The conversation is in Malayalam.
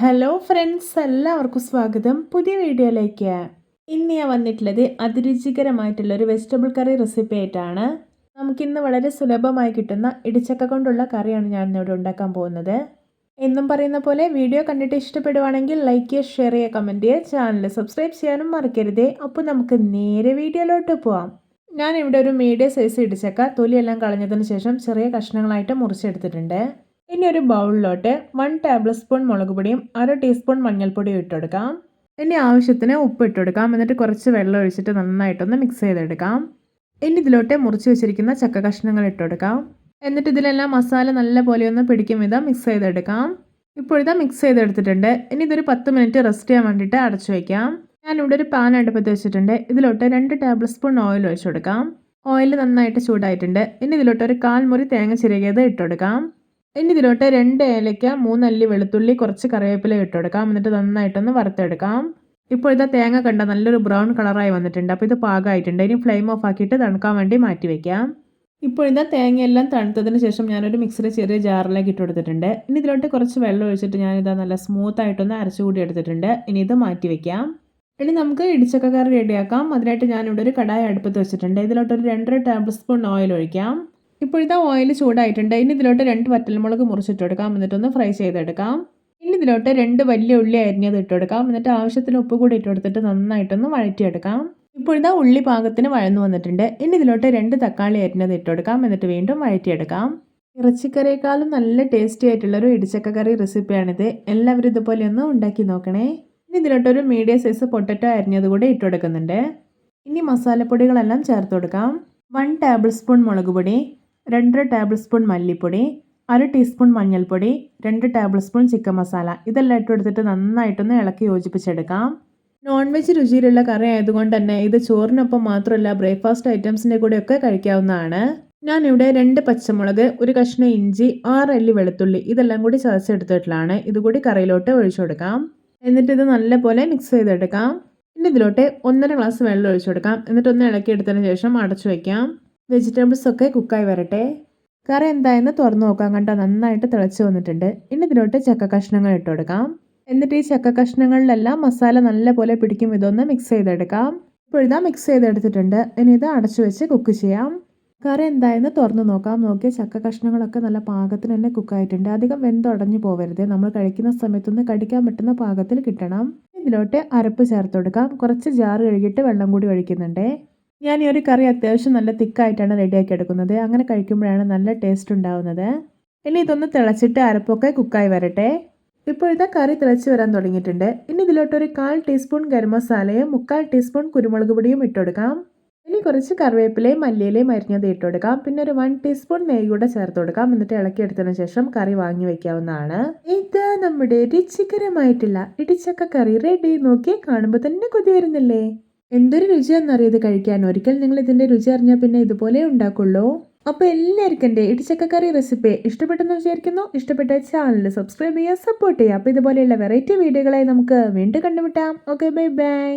ഹലോ ഫ്രണ്ട്സ് എല്ലാവർക്കും സ്വാഗതം. പുതിയ വീഡിയോയിലേക്ക്. ഇന്ന് ഞാൻ വന്നിട്ടുള്ളത് അതിരുചികരമായിട്ടുള്ള ഒരു വെജിറ്റബിൾ കറി റെസിപ്പി ആയിട്ടാണ് നമുക്കിന്ന് വളരെ സുലഭമായി കിട്ടുന്ന ഇടിച്ചക്ക കൊണ്ടുള്ള കറിയാണ് ഞാൻ ഇന്നിവിടെ ഉണ്ടാക്കാൻ പോകുന്നത്. എന്നും പറയുന്ന പോലെ വീഡിയോ കണ്ടിട്ട് ഇഷ്ടപ്പെടുവാണെങ്കിൽ ലൈക്ക് ചെയ്യുക ഷെയർ ചെയ്യുക കമന്റ് ചെയ്യുക ചാനൽ സബ്സ്ക്രൈബ് ചെയ്യാനും മറക്കരുതേ. അപ്പോൾ നമുക്ക് നേരെ വീഡിയോയിലോട്ട് പോവാം. ഞാനിവിടെ ഒരു മീഡിയം സൈസ് ഇടിച്ചക്ക തൊലിയെല്ലാം കളഞ്ഞതിന് ശേഷം ചെറിയ കഷ്ണങ്ങളായിട്ട് മുറിച്ചെടുത്തിട്ടുണ്ട്. ഇനി ഒരു ബൗളിലോട്ട് വൺ ടേബിൾ സ്പൂൺ മുളക് പൊടിയും അര ടീസ്പൂൺ മഞ്ഞൾപ്പൊടിയും ഇട്ടെടുക്കാം. ഇനി ആവശ്യത്തിന് ഉപ്പ് ഇട്ടെടുക്കാം. എന്നിട്ട് കുറച്ച് വെള്ളം ഒഴിച്ചിട്ട് നന്നായിട്ടൊന്ന് മിക്സ് ചെയ്തെടുക്കാം. ഇനി ഇതിലോട്ട് മുറിച്ച് വെച്ചിരിക്കുന്ന ചക്ക കഷ്ണങ്ങൾ ഇട്ടെടുക്കാം. എന്നിട്ട് ഇതിലെല്ലാം മസാല നല്ല പോലെ ഒന്ന് പിടിക്കും വിധം മിക്സ് ചെയ്തെടുക്കാം. ഇപ്പോഴിതാ മിക്സ് ചെയ്തെടുത്തിട്ടുണ്ട്. ഇനി ഇതൊരു പത്ത് മിനിറ്റ് റെസ്റ്റ് ചെയ്യാൻ വേണ്ടിയിട്ട് അടച്ചു വയ്ക്കാം ഞാനിവിടെ ഒരു പാൻ അടുപ്പത്ത് വെച്ചിട്ടുണ്ട്. ഇതിലോട്ട് രണ്ട് ടേബിൾ സ്പൂൺ ഓയിൽ ഒഴിച്ചു കൊടുക്കാം ഓയിൽ നന്നായിട്ട് ചൂടായിട്ടുണ്ട്. ഇനി ഇതിലോട്ട് ഒരു കാൽ മുറി തേങ്ങ ചിരകിയത് ഇട്ടെടുക്കാം. ഇനി ഇതിലോട്ട് രണ്ട് ഏലയ്ക്ക മൂന്നല്ലി വെളുത്തുള്ളി കുറച്ച് കറിവേപ്പില ഇട്ടെടുക്കാം. എന്നിട്ട് നന്നായിട്ടൊന്ന് വറുത്തെടുക്കാം. ഇപ്പോൾ ഇതാ തേങ്ങ കണ്ട നല്ലൊരു ബ്രൗൺ കളറായി വന്നിട്ടുണ്ട്. അപ്പോൾ ഇത് പാകമായിട്ടുണ്ട്. ഇനി ഫ്ലെയിം ഓഫ് ആക്കിയിട്ട് തണുക്കാൻ വേണ്ടി മാറ്റി വയ്ക്കാം ഇപ്പോൾ ഇതാ തേങ്ങയെല്ലാം തണുത്തതിന് ശേഷം ഞാനൊരു മിക്സിയുടെ ചെറിയ ജാറിലേക്ക് ഇട്ട് കൊടുത്തിട്ടുണ്ട് ഇനി ഇതിലോട്ട് കുറച്ച് വെള്ളം ഒഴിച്ചിട്ട് ഞാനിതാ നല്ല സ്മൂത്ത് ആയിട്ടൊന്ന് അരച്ചു കൂടി എടുത്തിട്ടുണ്ട്. ഇനി ഇത് മാറ്റി വയ്ക്കാം ഇനി നമുക്ക് ഇടിച്ചക്ക കറി റെഡിയാക്കാം. അതിനായിട്ട് ഞാനിവിടെ ഒരു കടായ അടുപ്പത്ത് വെച്ചിട്ടുണ്ട്. ഇതിലോട്ടൊരു രണ്ടര ടേബിൾ സ്പൂൺ ഓയിൽ ഒഴിക്കാം. ഇപ്പോഴത്തെ ഓയിൽ ചൂടായിട്ടുണ്ട്. ഇനി ഇതിലോട്ട് രണ്ട് വറ്റൽമുളക് മുറിച്ചിട്ട് കൊടുക്കാം എന്നിട്ടൊന്ന് ഫ്രൈ ചെയ്തെടുക്കാം. ഇനി ഇതിലോട്ട് രണ്ട് വലിയ ഉള്ളി അരിഞ്ഞത് ഇട്ട് എന്നിട്ട് ആവശ്യത്തിന് ഉപ്പ് കൂടി ഇട്ട് കൊടുത്തിട്ട് നന്നായിട്ടൊന്ന് വഴറ്റിയെടുക്കാം. ഇപ്പോഴത്തെ ഉള്ളി പാകത്തിന് വഴന്നു വന്നിട്ടുണ്ട്. ഇനി ഇതിലോട്ട് രണ്ട് തക്കാളി അരിഞ്ഞത് ഇട്ട് എന്നിട്ട് വീണ്ടും വഴറ്റിയെടുക്കാം. ഇറച്ചിക്കറിയേക്കാളും നല്ല ടേസ്റ്റി ആയിട്ടുള്ളൊരു ഇടിച്ചക്ക കറി റെസിപ്പിയാണിത് എല്ലാവരും ഇതുപോലെ ഒന്ന് ഉണ്ടാക്കി നോക്കണേ. ഇനി ഇതിലോട്ടൊരു മീഡിയം സൈസ് പൊട്ടറ്റോ അരിഞ്ഞത് കൂടെ ഇട്ട് കൊടുക്കുന്നുണ്ട് ഇനി മസാലപ്പൊടികളെല്ലാം ചേർത്ത് കൊടുക്കാം. വൺ ടേബിൾ സ്പൂൺ മുളക് പൊടി. രണ്ടര ടേബിൾ സ്പൂൺ മല്ലിപ്പൊടി അര ടീസ്പൂൺ മഞ്ഞൾപ്പൊടി രണ്ട് ടേബിൾ സ്പൂൺ ചിക്കൻ മസാല ഇതെല്ലാം ഇട്ട് എടുത്തിട്ട് നന്നായിട്ടൊന്ന് ഇളക്കി യോജിപ്പിച്ചെടുക്കാം. നോൺ വെജ് രുചിയിലുള്ള കറി ആയതുകൊണ്ട് തന്നെ ഇത് ചോറിനൊപ്പം മാത്രമല്ല ബ്രേക്ക്ഫാസ്റ്റ് ഐറ്റംസിന്റെ കൂടെയൊക്കെ കഴിക്കാവുന്നതാണ്. ഞാൻ ഇവിടെ രണ്ട് പച്ചമുളക് ഒരു കഷ്ണം ഇഞ്ചി ആറ് അല്ലി വെളുത്തുള്ളി ഇതെല്ലാം കൂടി ചതച്ചെടുത്തിട്ടുള്ളതാണ്. ഇതുകൂടി കറിയിലോട്ട് ഒഴിച്ചു കൊടുക്കാം. എന്നിട്ട് ഇത് നല്ലപോലെ മിക്സ് ചെയ്തെടുക്കാം. പിന്നെ ഇതിലോട്ട് ഒന്നര ഗ്ലാസ് വെള്ളം ഒഴിച്ചു കൊടുക്കാം. എന്നിട്ടൊന്ന് ഇളക്കി എടുത്തതിന് ശേഷം അടച്ചു വയ്ക്കാം. വെജിറ്റബിൾസ് ഒക്കെ കുക്കായി വരട്ടെ. കറി എന്തായെന്ന് തുറന്നു നോക്കാം കണ്ടോ? നന്നായിട്ട് തിളച്ച് വന്നിട്ടുണ്ട്. ഇനി ഇതിലോട്ട് ചക്ക കഷ്ണങ്ങൾ ഇട്ട് കൊടുക്കാം. എന്നിട്ട് ഈ ചക്ക കഷ്ണങ്ങളിലെല്ലാം മസാല നല്ലപോലെ പിടിക്കും. ഇതൊന്ന് മിക്സ് ചെയ്തെടുക്കാം. ഇപ്പോഴിതാ മിക്സ് ചെയ്തെടുത്തിട്ടുണ്ട്. ഇനി ഇത് അടച്ചു വെച്ച് കുക്ക് ചെയ്യാം. കറി എന്തായെന്ന് തുറന്നു നോക്കാം. നോക്കിയ ചക്ക കഷ്ണങ്ങളൊക്കെ നല്ല പാകത്തിന് തന്നെ കുക്കായിട്ടുണ്ട് അധികം വെന്തുടഞ്ഞു പോവരുത്. നമ്മൾ കഴിക്കുന്ന സമയത്തൊന്ന് കടിക്കാൻ പറ്റുന്ന പാകത്തിൽ കിട്ടണം. ഇതിലോട്ട് അരപ്പ് ചേർത്ത് കൊടുക്കാം. കുറച്ച് ജാറ് കഴുകിയിട്ട് വെള്ളം കൂടി ഒഴിക്കുന്നുണ്ട്. ഞാൻ ഈ ഒരു കറി അത്യാവശ്യം നല്ല തിക്കായിട്ടാണ് റെഡിയാക്കി എടുക്കുന്നത്. അങ്ങനെ കഴിക്കുമ്പോഴാണ് നല്ല ടേസ്റ്റ് ഉണ്ടാവുന്നത്. ഇനി ഇതൊന്ന് തിളച്ചിട്ട് അരപ്പൊക്കെ കുക്കായി വരട്ടെ. ഇപ്പോഴത്തെ കറി തിളച്ച് വരാൻ തുടങ്ങിയിട്ടുണ്ട്. ഇനി ഇതിലോട്ടൊരു കാൽ ടീസ്പൂൺ ഗരം മസാലയും മുക്കാൽ ടീസ്പൂൺ കുരുമുളക് പൊടിയും ഇട്ടുകൊടുക്കാം ഇനി കുറച്ച് കറിവേപ്പിലയും മല്ലിയിലയും അരിഞ്ഞത് ഇട്ടുകൊടുക്കാം പിന്നെ ഒരു വൺ ടീസ്പൂൺ നെയ്യ് കൂടെ ചേർത്ത് കൊടുക്കാം. എന്നിട്ട് ഇളക്കിയെടുത്തതിന് ശേഷം കറി വാങ്ങി വെക്കാവുന്നതാണ്. ഇത് നമ്മുടെ രുചികരമായിട്ടുള്ള ഇടിച്ചക്ക കറി റെഡി നോക്കി കാണുമ്പോൾ തന്നെ കൊതി വരുന്നില്ലേ? എന്തൊരു രുചിയാണെന്നറിയത് കഴിക്കാൻ? ഒരിക്കൽ നിങ്ങൾ ഇതിന്റെ രുചി അറിഞ്ഞാൽ പിന്നെ ഇതുപോലെ ഉണ്ടാക്കുള്ളൂ. അപ്പോൾ എല്ലാവർക്കും എന്റെ ഇടിച്ചക്കറി റെസിപ്പി ഇഷ്ടപ്പെട്ടെന്ന് വിചാരിക്കുന്നു. ഇഷ്ടപ്പെട്ട ചാനൽ സബ്സ്ക്രൈബ് ചെയ്യുക സപ്പോർട്ട് ചെയ്യുക. അപ്പോൾ ഇതുപോലെയുള്ള വെറൈറ്റി വീഡിയോകളായി നമുക്ക് വീണ്ടും കണ്ടുമുട്ടാം. Okay bye bye